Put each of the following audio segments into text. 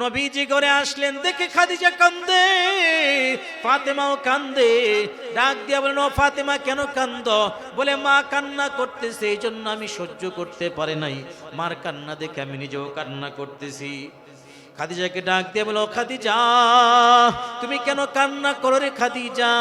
নবীজি ঘরে আসলেন, দেখে খাদিজা কান্দে, ফাতেমাও কান্দে। ডাক দিয়া বলেন ও ফাতেমা, কেন কান্দ? বলে, মা কান্না করতেছে, এই জন্য আমি সহ্য করতে পারি নাই। মার কান্না দেখে আমি নিজেও কান্না করতেছি। খাদিজাকে ডাক দিয়ে বলো খাদিজা, তুমি কেন কান্না করো রে খাদিজা?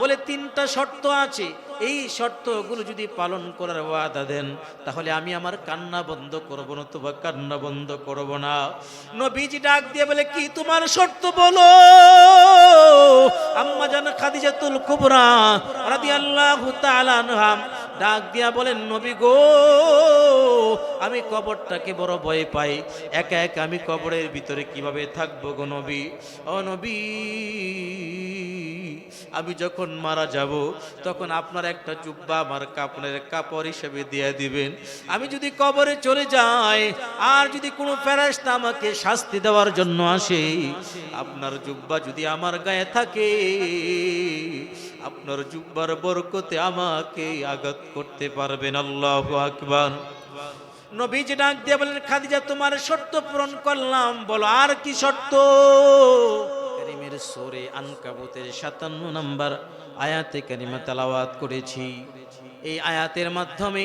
বলে তিনটা শর্ত আছে। এই শর্তগুলো যদি পালন করার ওয়াদা দেন, তাহলে আমি আমার কান্না বন্ধ করব না তোমার কান্না বন্ধ করব না। নবীজি ডাক দিয়ে বলে, কি তোমার শর্ত বলো? আম্মা জান খাদিজাতুল কুবরা রাদিয়াল্লাহু তাআলা আনহা ডাক দিয়া বলেন, নবী গো, আমি কবরটাকে বড় ভয় পাই। একা একা আমি কবরের ভিতরে কীভাবে থাকব গো নবী? ও নবী আমি যখন মারা যাব, তখন আপনার একটা জুব্বা আমার কাপড়ের কাপড় হিসেবে দিয়ে দিবেন। আমি যদি কবরে চলে যাই, আর যদি কোনো ফেরাস্তা আমাকে শাস্তি দেওয়ার জন্য আসে, আপনার জুব্বা যদি আমার গায়ে থাকে, আপনার জুব্বার বরকতে আমাকে আঘাত করতে পারবেন। আল্লাহ আকবার। নবীজি ডাক দিয়ে বলেন খাদিজা, তোমার শর্ত পূরণ করলাম। বলো, আর কি শর্ত? সোরে আনকাবুতের সাতান্ন নম্বর আয়াতে কারিমা তালাওয়াত করেছি। এই আয়াতের মাধ্যমে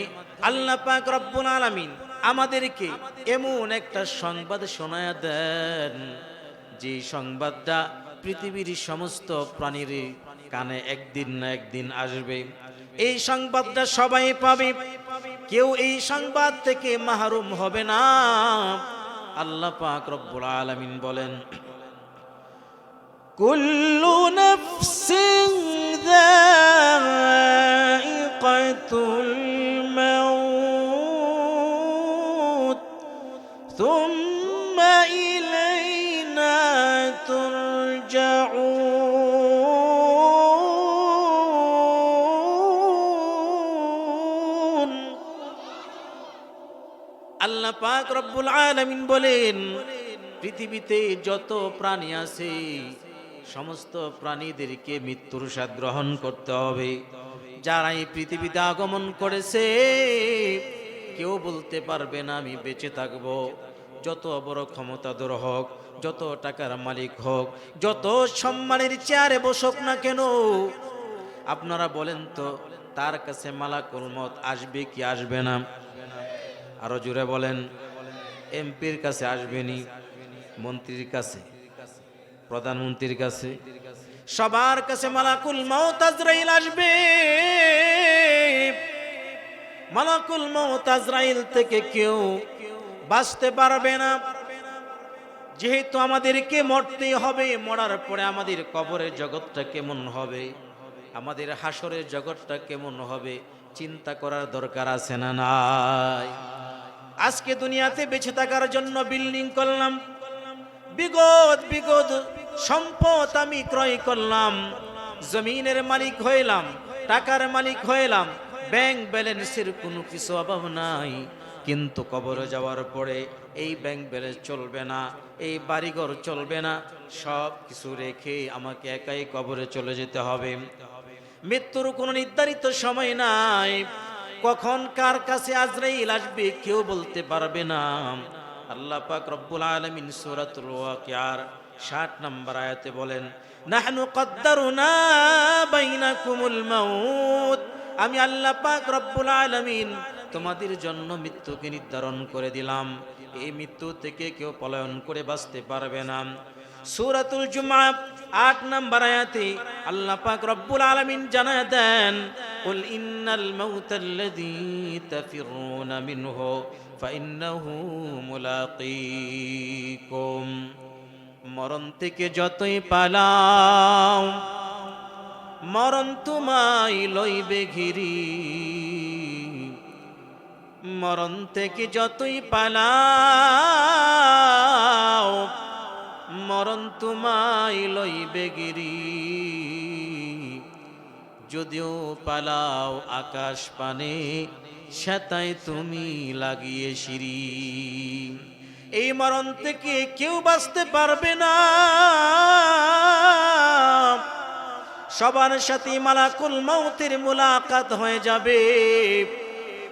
আল্লাহ পাক রব্বুল আলামিন আমাদেরকে এমন একটা সংবাদ শোনায় দেন, যে সংবাদটা পৃথিবীর সমস্ত প্রাণীর কানে একদিন না একদিন আসবে। এই সংবাদটা সবাই পাবে। কেউ এই সংবাদ থেকে মাহরুম হবে না। আল্লাহ পাক রব্বুল আলামিন বলেন কুল্লু নাফসিন যায়িকাতুল মাউত থুম্মা ইলাইনা তুরজাউন আল্লাহ পাক রব্বুল আলামিন বলেন, পৃথিবীতে যত প্রাণী আছে সমস্ত প্রাণীদেরকে মৃত্যুর স্বাদ গ্রহণ করতে হবে। যারা এই পৃথিবীতে আগমন করেছে, কেউ বলতে পারবে না, আমি বেঁচে থাকব। যত বড় ক্ষমতাধর হোক, যত টাকার মালিক হোক, যত সম্মানের চেয়ারে বসুক না কেন, আপনারা বলেন তো, তার কাছে মালাকুল মত আসবে কি আসবে না? আরও জোরে বলেন, এমপির কাছে আসবেনি মন্ত্রীর কাছে? প্রধানমন্ত্রীর কাছে, সবার কাছে মালাকুল মৌত আসবে। মালাকুল মৌত থেকে কেউ বাঁচতে পারবে না। যেহেতু আমাদেরকে মরতে হবে, মরার পরে আমাদের কবরের জগৎটা কেমন হবে? আমাদের হাসরের জগৎটা কেমন হবে? চিন্তা করার দরকার আছে না নাই? আজকে দুনিয়াতে বেঁচে থাকার জন্য বিল্ডিং করলাম। বিগত বিগত সম্পদ আমি ক্রয় করলাম, জমিনের মালিক হইলাম, টাকার মালিক হইলাম, ব্যাংক ব্যালেন্সের কোনো কিছু অভাব নাই। কিন্তু কবরে যাওয়ার পরে এই ব্যাংক ব্যালেন্স চলবে না, এই বাড়িঘর চলবে না, সব কিছু রেখে আমাকে একাই কবরে চলে যেতে হবে। মৃত্যুর কোনো নির্ধারিত সময় নাই। কখন কার কাছে আজরাইল আসবে কেউ বলতে পারবে না। আল্লাহ পাক রব্বুল আলামিন সূরাতুল ওয়াকিয়ার 60 নম্বর আয়াতে বলেন, নাহনু কদ্দারুনা আমি আল্লাহ পাক রব্বুল আলামিন তোমাদের জন্য মৃত্যুকে নির্ধারণ করে দিলাম। এই মৃত্যু থেকে কেউ পলায়ন করে বাঁচতে পারবে না। সূরাতুল জুমআ, আট নম্বর আয়াতে আল্লাহ পাক রব্বুল আলামিন জানায় দেন, কুল ইন্নাল মাউতাল্লাযী তাফিরুনা মিনহু ফাইন্নাহু মুলাকীকুম। মরণ থেকে যতই পালাও, মরণ তোমায় লইবে ঘিরি। মরণ থেকে যতই পালাও, মরণ তোমায় লইবে গিরি যদিও পালাও আকাশ পানে সেতাই তুমি লাগিয়ে সিঁড়ি। এই মরণ থেকে কেউ বাঁচতে পারবে না। সবার সাথে মালাকুল মৌতের মুলাকাত হয়ে যাবে।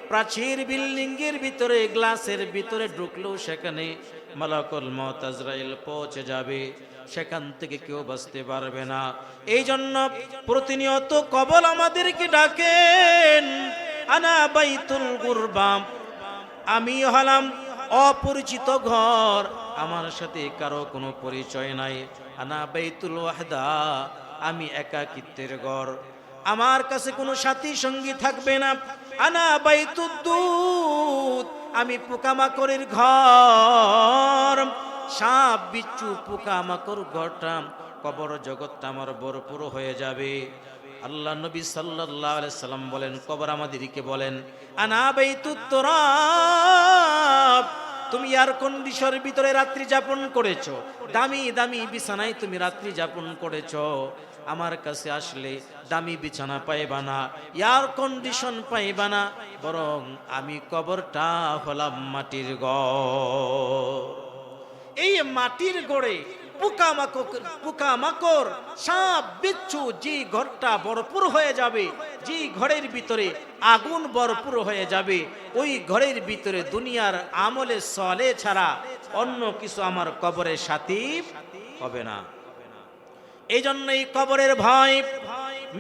প্রাচীর বিল্ডিং এর ভিতরে, গ্লাসের ভিতরে ঢুকলেও সেখানে মালাকুল মত আজরাইল পৌঁছে যাবে। সেখান থেকে কেউ বাঁচতে পারবে না। এই জন্য প্রতিনিয়ত কবল আমাদেরকে ডাকেন, আনা বাইতুল গুরবাম। আমি হলাম অপরিচিত ঘর। আমার সাথে কারও কোনো পরিচয় নাই। আনা বাইতুল ওয়াহদা, আমি একাকিত্বের ঘর। আমার কাছে কোনো সাথী সঙ্গী থাকবে না। আনা বাইতুদ্দুত আমি পোকামাকড়ের ঘর। সাপ বিচ্ছু পোকামাকড় ঘরটা কবর জগৎটা আমার ভরপুর হয়ে যাবে। আল্লাহ নবী আলাইহি সাল্লাম বলেন, কবর আমাদেরকে বলেন, আনা বাইতুত্তরাব তুমি এয়ার কন্ডিশনের ভিতরে রাত্রি যাপন করেছ, দামি দামি বিছানায় তুমি রাত্রি যাপন করেছ। আমার কাছে আসলে দামি বিছানা পাইবা না এয়ার কন্ডিশন পাইবা না, বরং আমি কবরটা হলাম মাটির ঘর এই মাটির গড়ে পোকামাকড় পোকামাকড়, সাপ, বিচ্ছু, যে ঘরটা ভরপুর হয়ে যাবে, যে ঘরের ভিতরে আগুন ভরপুর হয়ে যাবে, ওই ঘরের ভিতরে দুনিয়ার আমলে সলে ছাড়া অন্য কিছু আমার কবরের সাথী হবে না। এই জন্য এই কবরের ভয়,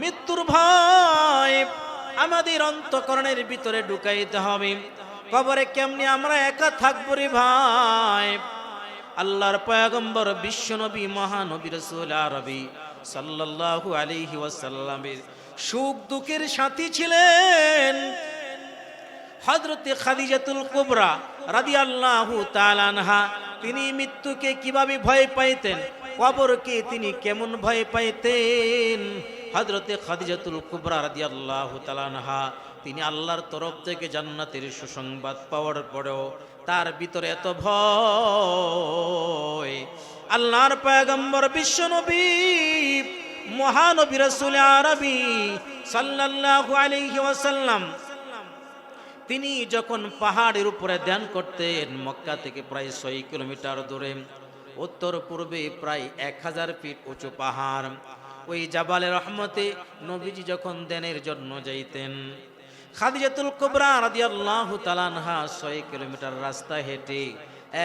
মৃত্যুর ভয় আমাদের অন্তকরণের ভিতরে ঢুকাইতে হবে। কবরে কেমনি আমরা একা থাকব রে ভাই? আল্লাহর পয়গম্বর বিশ্বনবী মহানবী রসুল আরবি সাল্লাল্লাহু আলাইহি ওয়াসাল্লামের সুখ দুঃখের সাথী ছিলেন হজরতে খাদিজাতুল কুবরা রাদিয়াল্লাহু তাআলা আনহা। তিনি মৃত্যুকে কীভাবে ভয় পাইতেন? কবরকে তিনি কেমন ভয় পাইতেন? হজরতে খাদিজাতুল কুবরা রাদিয়াল্লাহু তাআলা আনহা তিনি আল্লাহর তরফ থেকে জান্নাতের সুসংবাদ পাওয়ার পরেও তার ভিতরে এত ভয়। আল্লাহর পয়গম্বর বিশ্বনবী, মহানবী রাসূল আরবি সাল্লাল্লাহু আলাইহি ওয়াসাল্লাম, তিনি যখন পাহাড়ের উপরে ধ্যান করতেন, মক্কা থেকে প্রায় ছয় কিলোমিটার দূরে, উত্তর পূর্বে প্রায় এক হাজার ফিট উঁচু পাহাড়, ওই জাবালের রহমতে নবীজি যখন ধ্যানের জন্য যাইতেন খাদিজাতুল কুবরা রাদিয়াল্লাহু তাআলাহা ছয় কিলোমিটার রাস্তা হেঁটে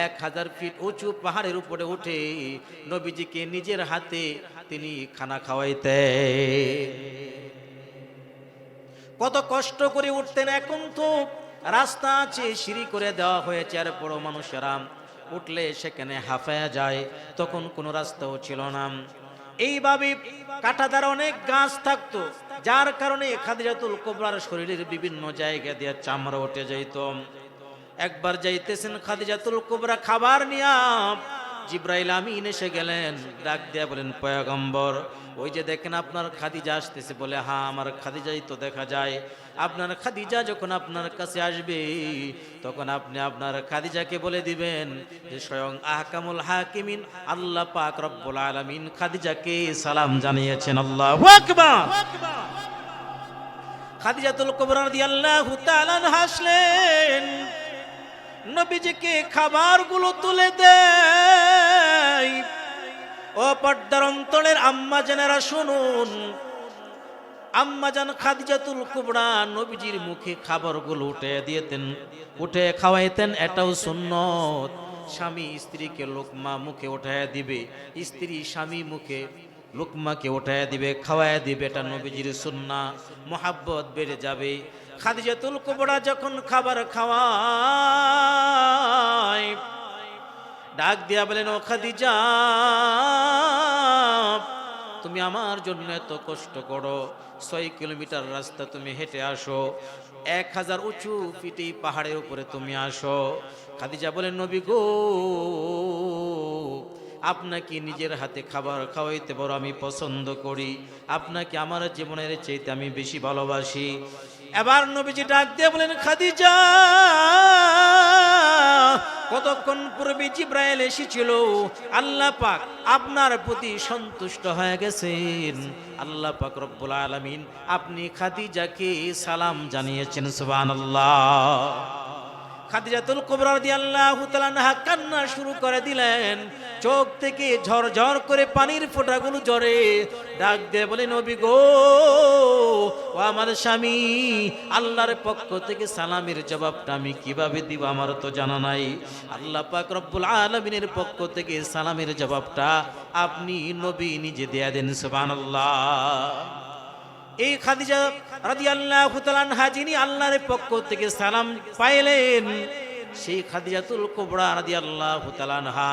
এক হাজার ফিট উঁচু পাহাড়ের উপরে উঠে নবীজিকে নিজের হাতে তিনি খানা খাওয়াইতে কত কষ্ট করে উঠতেন এখন তো রাস্তা আছে, সিঁড়ি করে দেওয়া হয়েছে, আর বড় মানুষেরা উঠলে সেখানে হাফায়া যায়, তখন কোনো রাস্তাও ছিল না। এইভাবে কাটাদার অনেক গাছ থাকতো যার কারণে খাদিজাতুল কোবরার শরীরের বিভিন্ন জায়গা দিয়ে চামড়া উঠে যাইত। একবার যাইতেছেন খাদিজাতুল কোবরা খাবার নিয়া জিব্রাইল আমিন এসে গেলেন, ডাক দিয়া বলেন, পয়গম্বর, ওই যে দেখেন আপনার খাদিজা আসতেছে, বলে হ্যাঁ আমার খাদিজাই তো দেখা যায়। আপনার খাদিজা যখন আপনার কাছে আসবে, তখন আপনি আপনার খাদিজাকে বলে দিবেন যে, স্বয়ং আহকামুল হাকিমিন, আল্লাহ পাক রব্বুল আলামিন খাদিজাকে সালাম জানিয়েছেন। আল্লাহু খাদিজাতুল কুবরা রাদিয়াল্লাহু তাআলা হাসলেন নবীজিকে খাবারগুলো তুলে দেয় ও পর্দার অন্তরের আম্মা জানেরা শুনুন। আম্মা জান খাদিজাতুল কুবরা নবীজির মুখে খাবারগুলো উঠে দিয়েতেন। উঠে খাওয়াইতেন, এটাও সুন্নত। স্বামী স্ত্রীকে লোকমা মুখে উঠায় দিবে, স্ত্রী স্বামী মুখে লোকমাকে উঠায় দিবে, খাওয়ায় দিবে, এটা নবীজির সুন্না। মোহাব্বত বেড়ে যাবে। খাদিজাতুল কুবরা যখন খাবার খাওয়ায় ডাক দিয়া বলেন, ও খাদিজা, তুমি আমার জন্য এত কষ্ট করো। ছয় কিলোমিটার রাস্তা তুমি হেঁটে আসো। এক হাজার উঁচু ফিটি পাহাড়ের উপরে তুমি আসো। খাদিজা বলেন, নবী গো আপনাকে নিজের হাতে খাবার খাওয়াইতে বড় আমি পছন্দ করি। আপনাকে আমার জীবনের চাইতে আমি বেশি ভালোবাসি। এবার নবীজি ডাক দিয়ে বলেন, খাদিজা, কতক্ষণ পূর্বে জিব্রাইল এসেছিল? আল্লাহ পাক আপনার প্রতি সন্তুষ্ট হয়ে গেছেন। আল্লাহ পাক রব্বুল আলামিন আপনি খাদিজাকে সালাম জানিয়েছেন, সুবহানাল্লাহ। খাদিজাতুল কুবরা রাদিয়াল্লাহু তাআলা আনহা কান্না শুরু করে দিলেন। চোখ থেকে ঝরঝর করে পানির ফোঁটাগুলো ঝরে। ডাক দিয়ে বলে, নবী গো, ও আমার স্বামী, আল্লাহর পক্ষ থেকে সালামের জবাবটা আমি কীভাবে দিব আমার তো জানা নাই। আল্লাহ পাক রব্বুল আলামিনের পক্ষ থেকে সালামের জবাবটা আপনি নবী নিজে দেয়া দেন, সুবহানাল্লাহ। এই খাদিজা রাদিয়াল্লাহু তাআলা আনহা, যিনি আল্লাহর পক্ষ থেকে সালাম পাইলেন, সেই খাদিজা খাদিজাতুল কুবরা রাদিয়াল্লাহু তাআলা আনহা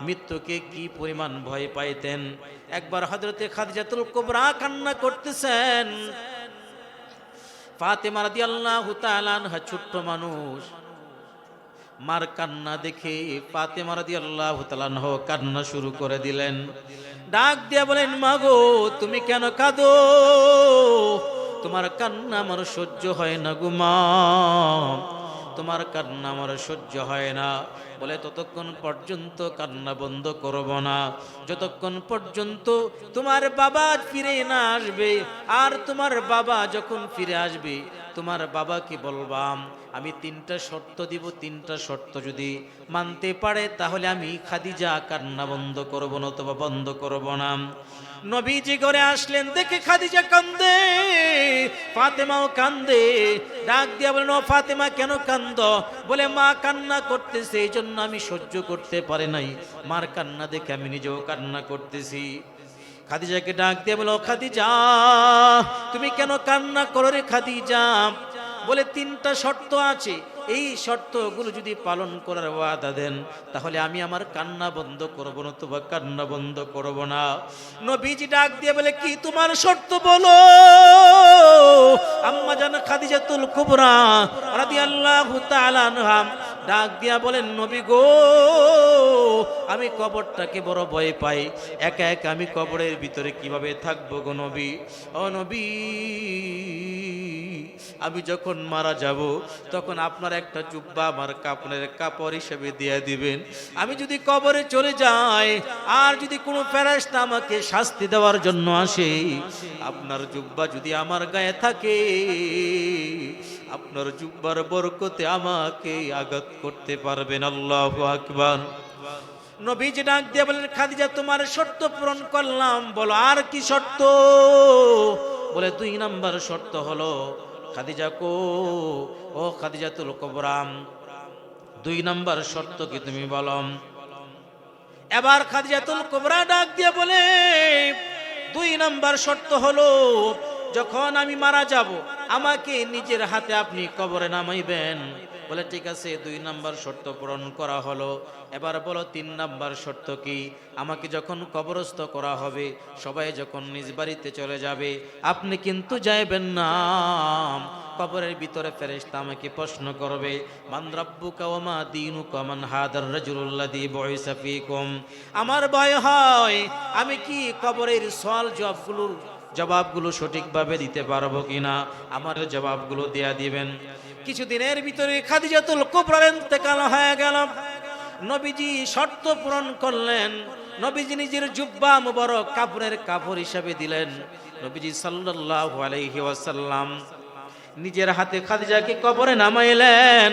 মৃত্যুকে কি পরিমাণ ভয় পাইতেন? একবার হযরতে খাদিজাতুল কোবরা কান্না করতেছেন। ফাতেমা রাদিয়াল্লাহু তাআলা আনহা, ছোট্ট মানুষ মার কান্না দেখে ফাতেমা রাদিয়াল্লাহু তাআলা আনহা কান্না শুরু করে দিলেন। ডাক দিয়া বলেন, মাগো, তুমি কেন কাঁদো? তোমার কান্না আমার সহ্য হয় না গো মা। তোমার কান্না আমার সহ্য হয় না। বলে, ততক্ষণ পর্যন্ত কান্না বন্ধ করব না। যতক্ষণ পর্যন্ত তোমার বাবা ফিরে না আসবে, আর তোমার বাবা যখন ফিরে আসবে তোমার বাবাকে বলবাম, আমি তিনটা শর্ত দিব, তিনটা শর্ত যদি মানতে পারে, তাহলে আমি খাদিজা কান্না বন্ধ করব না অথবা বন্ধ করব না। নবীজি ঘরে আসলেন, দেখে খাদিজা কান্দে, ফাতেমাও কান্দে, ডাক দিয়া বলেন ও ফাতেমা, কেন কান্দ? বলে, মা কান্না করতেছে এই জন্য আমি সহ্য করতে পারে নাই। মার কান্না দেখে আমি নিজেও কান্না করতেছি। খাদিজাকে ডাক দিয়ে বলো, খাদিজা, তুমি কেন কান্না করো রে খাদিজা? বলে, তিনটা শর্ত আছে। এই শর্তগুলো যদি পালন করার ওয়াদা দেন, তাহলে আমি আমার কান্না বন্ধ করব না তোমার কান্না বন্ধ করব না। নবীজি ডাক দিয়ে বলে, কি তোমার শর্ত বলো? আম্মা জান খাদিজাতুল কুবরা রাদিয়াল্লাহু তাআলা আনহা ডাক দিয়া বলেন, নবী গো, আমি কবরটাকে বড় ভয় পাই। একা একা আমি কবরের ভিতরে কীভাবে থাকব গো নবী? ও নবী, আমি যখন মারা যাব, তখন আপনার একটা জুব্বা আমার কাপড়ের কাপড় হিসেবে দিয়ে দিবেন। আমি যদি কবরে চলে যাই, আর যদি কোনো ফেরাস্তা আমাকে শাস্তি দেওয়ার জন্য আসে, আপনার জুব্বা যদি আমার গায়ে থাকে আপনার জুব্বার বরকতে আমাকে আঘাত করতে পারবেন, আল্লাহ আকবার। নবীজি ডাক দিয়ে বলেন খাদিজা, তোমার শর্ত পূরণ করলাম। বলো, আর কি শর্ত? বলে, দুই নাম্বার শর্ত হলো, খাদিজা কো, ও খাদিজাতুল কবরাম, দুই নাম্বার শর্ত কি তুমি বলো? এবার খাদিজাতুল কোবরা ডাক দিয়ে বলে, দুই নাম্বার শর্ত হলো, যখন আমি মারা যাব আমাকে নিজের হাতে আপনি কবরে নামাইবেন। বলে, ঠিক আছে, দুই নাম্বার শর্ত পূরণ করা হলো। এবার বলো, তিন নাম্বার শর্ত কি? আমাকে যখন কবরস্থ করা হবে, সবাই যখন নিজ বাড়িতে চলে যাবে, আপনি কিন্তু যাইবেন না। কবরের ভিতরে ফেরেশতা আমাকে প্রশ্ন করবে, মান রাব্বুকা ওয়া মা দীনুকা মান হাদার রাজুলুল্লাযী বুইসা আমার ভয় হয়, আমি কি কবরের সওয়াল জবাবগুলো জবাবগুলো সঠিকভাবে দিতে পারব কিনা? আমার জবাবগুলো দেয়া দিবেন। কিছুদিনের ভিতরে খাদিজাতুল কুবরার ইন্তেকাল হয়ে গেল। নবীজি শর্ত পূরণ করলেন। নবীজি নিজের জুব্বা মুবারক কাপড়ের কাপড় হিসাবে দিলেন। নবীজি সাল্লাল্লাহু আলাইহি ওয়াসাল্লাম নিজের হাতে খাদিজাকে কবরে নামাইলেন।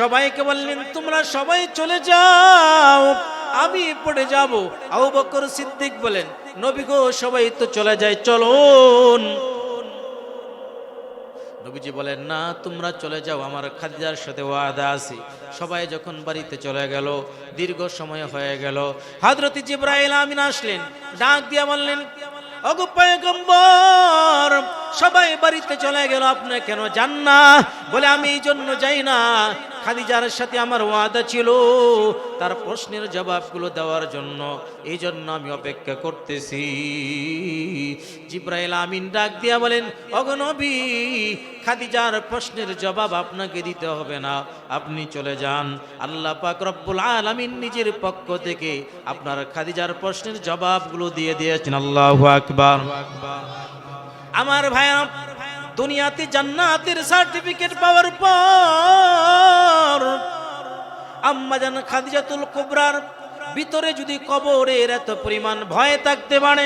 সবাইকে বললেন, তোমরা সবাই চলে যাও, আমি পড়ে যাব। আবু বকর সিদ্দিক বলেন, নবী গো, সবাই তো চলে যায়, চলুন। নবীজি বলেন, না, তোমরা চলে যাও, আমার খাদিজার সাথে ওয়াদা আছে। সবাই যখন বাড়িতে চলে গেল, দীর্ঘ সময় হয়ে গেল, হযরত জিব্রাইল আমিন আসলেন, ডাক দিয়া বললেন, ওগো পয়গম্বর, সবাই বাড়িতে চলে গেল, আপনি কেন যান না? বলে, আমি এই জন্য যাই না। খাদিজার সাথে আমার ওয়াদা ছিল তার প্রশ্নের জবাবগুলো দেওয়ার জন্য। এই জন্য আমি অপেক্ষা করতেছি। জিব্রাইল আমিন ডাক দিয়া বলেন অগনবী খাদিজার প্রশ্নের জবাব আপনাকে দিতে হবে না। আপনি চলে যান। আল্লাহ পাক রব্বুল আলামিন নিজের পক্ষ থেকে আপনার খাদিজার প্রশ্নের জবাবগুলো দিয়ে দিয়েছেন। আল্লাহু আকবার। আমার ভাইয়া দুনিয়াতে জান্নাতের সার্টিফিকেট পাওয়ার পর আম্মা জান খাদিজাতুল কুবরার ভিতরে যদি কবরের এত পরিমাণ ভয় থাকতে পারে,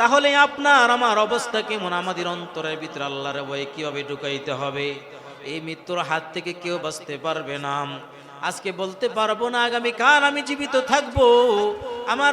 তাহলে আপনার আমার অবস্থা কেমন? আমাদের অন্তরের ভিতরে আল্লাহর ভয়ে কীভাবে ঢুকাইতে হবে? এই মৃত্যুর হাত থেকে কেউ বাঁচতে পারবে না। আজকে বলতে পারব না, আগামীকাল আমি জীবিত থাকব। আমার